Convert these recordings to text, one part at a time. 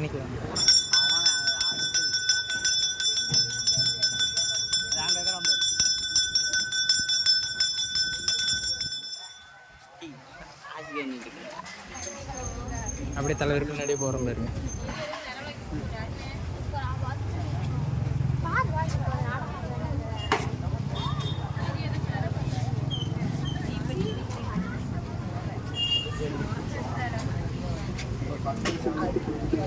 பண்ணிக்கலாம் அப்படியே தலைவருக்கு முன்னாடியே போகிறோம் பாருங்க. 把冰箱开空调。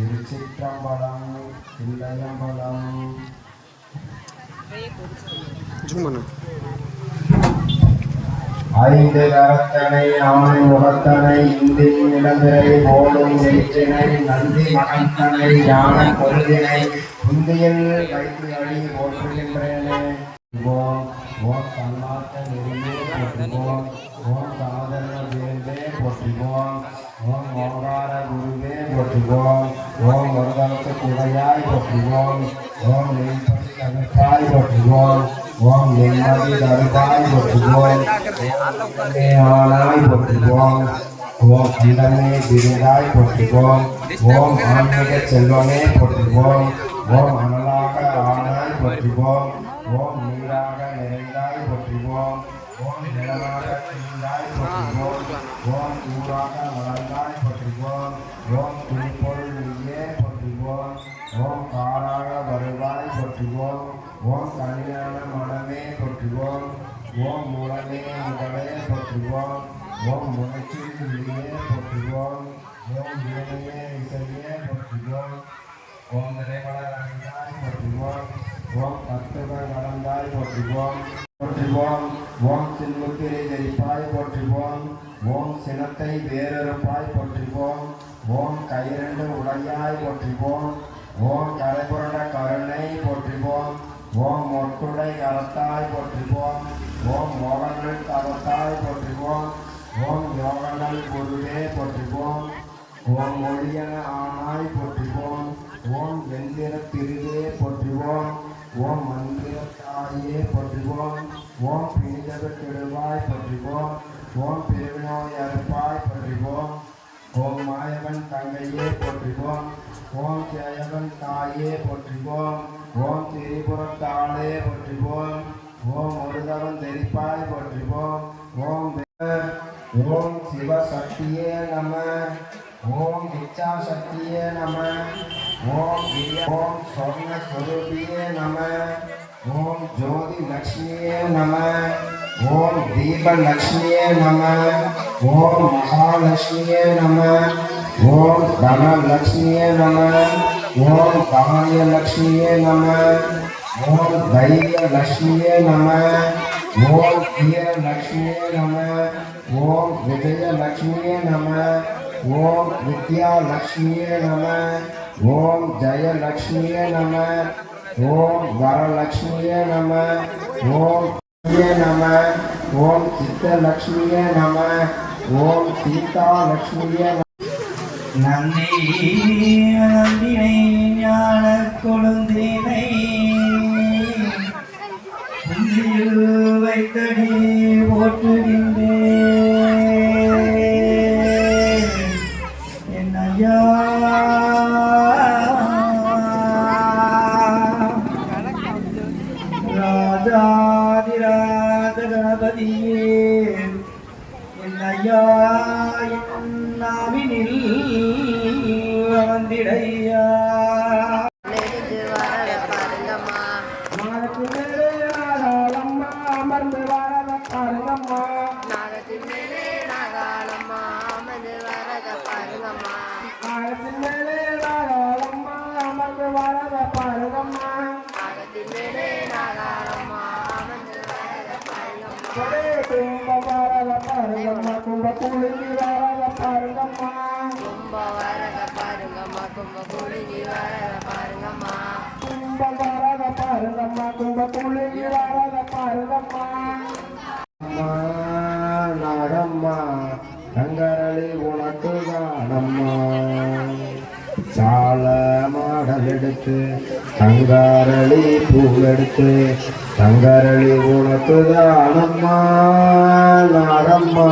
திருச்சிற்றம்பலம் தில்லையம்பலம் ஐந்து கரத்தனை ஆணை முகத்தனை இந்தின் நிலந்திரை போடும் எயிற்றினை நந்தி மகந்தனை ஞான கொள்கினை குந்தியில் வைத்து அடி போற்றுகின்றேனே. ஓம் ஓம் தன்னாட்ட நெறியே போற்றுவோம். ஓம் சமதர்ம வேந்தே போற்றுவோம் ஓம் ஓங்கார குருவே போற்றுவோம் ஓம் ஒருதலுக்கு துணையாய் போற்றுவோம் ஓம் நெய்படி தவிர்ப்பாய் போற்றுவோம் ஓம் நிம்மதி தருவாய் போற்றுவோம் ஆனாய் போற்றுவோம் ஓம் அண்டமே விருதாய் போற்றுவோம் ஓம் ஆன்மீக செல்வமே போற்றுவோம் ஓம் அனலாக ஆனாய் போற்றுவோம் ஓம் நீராக நிறைந்தாய் போற்றுவோம் ஓம் நிலமாக தீந்தாய் போற்றுவோம் ஓம் ஊராக மலர்ந்தாய் போற்றுவோம் ஓம் துணிப்பொருள் நீயே போற்றுவோம் ஓம் காராக வருவாய் போற்றுவோம் ஓம் கல்யாண மனமே போற்றுவோம் ஓம் மூலமே முதலே போற்றுவோம் ஓம் முயற்சியில் விழியே போற்றுவோம் ஓம் இளையே இசையே போற்றுவோம் ஓம் நிறைமலர் அணிந்தாய் போற்றுவோம் ஓம் தத்துவ சின்முத்திரை தரிப்பாய் போற்றுவோம். ஓம் சினத்தை வேறறுப்பாய் போற்றுவோம். ஓம் கைரண்டு உடையாய் போற்றுவோம். ஓம் கரைபுரட கருணை போற்றுவோம். ஓம் மொட்டுடை கலத்தாய் போற்றுவோம். ஓம் மோகங்கள் கரத்தாய் போற்றுவோம். ஓம் யோகங்கள் குருவே போற்றுவோம். ஓம் ஒளியன ஆனாய் போற்றுவோம். ஓம் எந்திர திருவே போற்றுவோம். ஓம் மந்திர தாயே போற்றுவோம். ஓம் பிணிதவ கெடுவாய் போற்றுவோம் ஓம் பெருநோய் அறுப்பாய் போற்றுவோம் ஓம் மாயவன் தங்கையே போற்றுவோம் ஓம் ஜெயவன் தாயே போற்றுவோம் ஓம் திரிபுரத்தாளே போற்றுவோம் ஓம் ஒருதவன் தெரிப்பாய் போற்றுவோம் ஓம் வே- ஓம் சிவசக்தியே நம ஓம் இச்சா சக்தியே நம ஓம் விரிய- ஓம் சொர்ண ஸ்வரூபியே நம ஓம் ஜோதி லக்ஷ்மியே நம ஓம் தீப லக்ஷ்மியே நம ஓம் மகாலட்சுமியே நம ஓம் தனலக்ஷ்மியே நம ஓம் காரிய லக்ஷ்மியே நம ஓம் தைரிய லக்ஷ்மியே நம ஓம் வீர லக்ஷ்மியே நம ஓம் விஜய லக்ஷ்மியே நம ஓம் வித்யா லக்ஷ்மியே நம ஓம் ஜெய லக்ஷ்மியே நம ஓம் வரலட்சுமியே நம ஓம் நம ஓம் சித்தலக்ஷ்மியே நம ஓம் சீதா லட்சுமியே நந்தி நந்தினை ஞான கொழுந்தினை வைத்தடி ஓட்டுகின்றேன் ஐயா என் நாவினில் வந்திடையா பாருங்கம்மா கும்ப வாழ பாருங்கம்மா கும்ப வரத பாருங்கம்மா கும்ப குளிஞ்சி வரத பாருங்கம்மா கும்ப வரத பாருங்கம்மா கும்ப குளிர்ந்து வாழ பாருங்கம்மா நாடம்மா தங்கரளி உனக்கு தானம்மா சால மாடல் எடுத்து தங்காரளி பூல் எடுத்து தங்காரளி உனக்கு தானம்மா நாடம்மா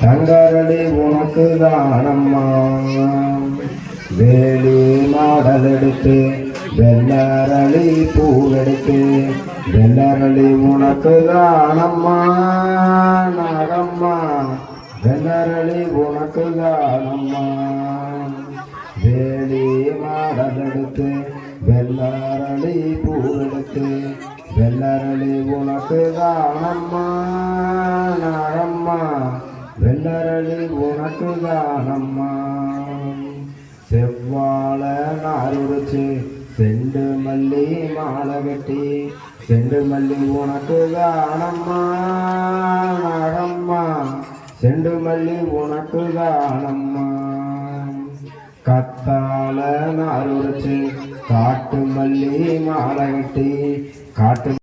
தங்கரடி உனக்கு தானம்மா. வேலி மாடல் எடுத்து வெள்ளரளி பூவெடுத்து வெள்ளரளி உனக்கு தானம்மா. நாகம்மா வெள்ளரளி உனக்கு தானம்மா. வேலி மாடல் எடுத்து வெள்ளரளி பூவெடுத்து வெள்ளரளி உனக்கு தானம்மா. நாகம்மா வெள்ளரளி உனக்கு செவ்வாழ நாருடிச்சு செண்டு மல்லி மாலை கட்டி செண்டு மல்லி உனக்கு தானம்மா நாகம்மா செண்டு மல்லி உனக்கு தானம்மா கத்தால நாருடிச்சு காட்டு மல்லி மாலை கட்டி காட்டு